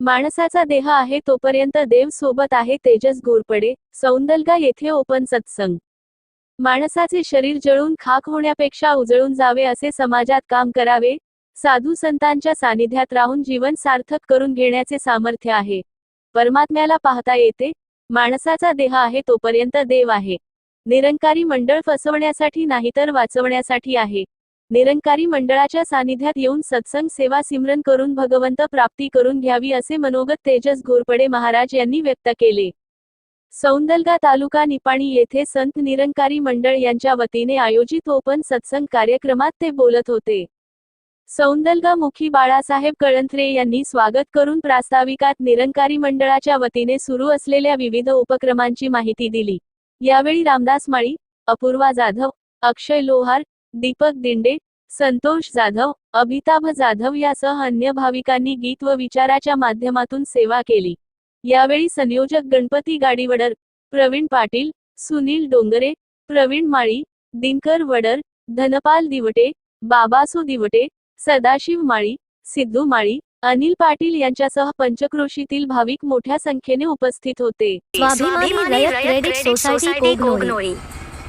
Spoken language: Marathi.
माणसाचा देह आहे तोपर्यंत देव सोबत आहे तेजस घोरपडे सौंदलगा येथे ओपन सत्संग. माणसाचे शरीर जळून खाक होण्यापेक्षा उजळून जावे असे समाजात काम करावे साधू संतांच्या सानिध्यात राहून जीवन सार्थक करून घेण्याचे सामर्थ्य आहे. परमात्म्याला पाहता येते माणसाचा देह आहे तोपर्यंत देव आहे. निरंकारी मंडळ फसवण्यासाठी नाही तर वाचवण्यासाठी आहे. निरंकारी मंडळाच्या सानिध्यात येऊन सत्संग सेवा सिमरन करून भगवंत प्राप्ती करून घ्यावी असे मनोगत तेजस घोरपडे महाराज यांनी व्यक्त केले. सौंदलगा तालुका निपाणी येथे संत निरंकारी मंडळ यांच्या वतीने आयोजित ओपन सत्संग कार्यक्रमात ते बोलत होते. सौंदलगा मुखी बाळासाहेब कळंत्रे यांनी स्वागत करून प्रास्ताविकात निरंकारी मंडळाच्या वतीने सुरू असलेल्या विविध उपक्रमांची माहिती दिली. यावेळी रामदास माळी अपूर्वा जाधव अक्षय लोहार दीपक दिंडे संतोष जाधव अभिताभ जाधव यासह अन्य भाविकांनी गीत व विचाराच्या माध्यमातून सेवा केली. यावेळी संयोजक गणपती गाडीवडर प्रवीण पाटील सुनील डोंगरे प्रवीण माळी दिनकर वडर धनपाल दिवटे बाबासू दिवटे सदाशिव माळी सिद्धू माळी अनिल पाटील यांच्यासह पंचक्रोशीतील भाविक मोठ्या संख्येने उपस्थित होते. स्वाभिमानी रयत क्रेडिट सोसायटी कोगनोळी.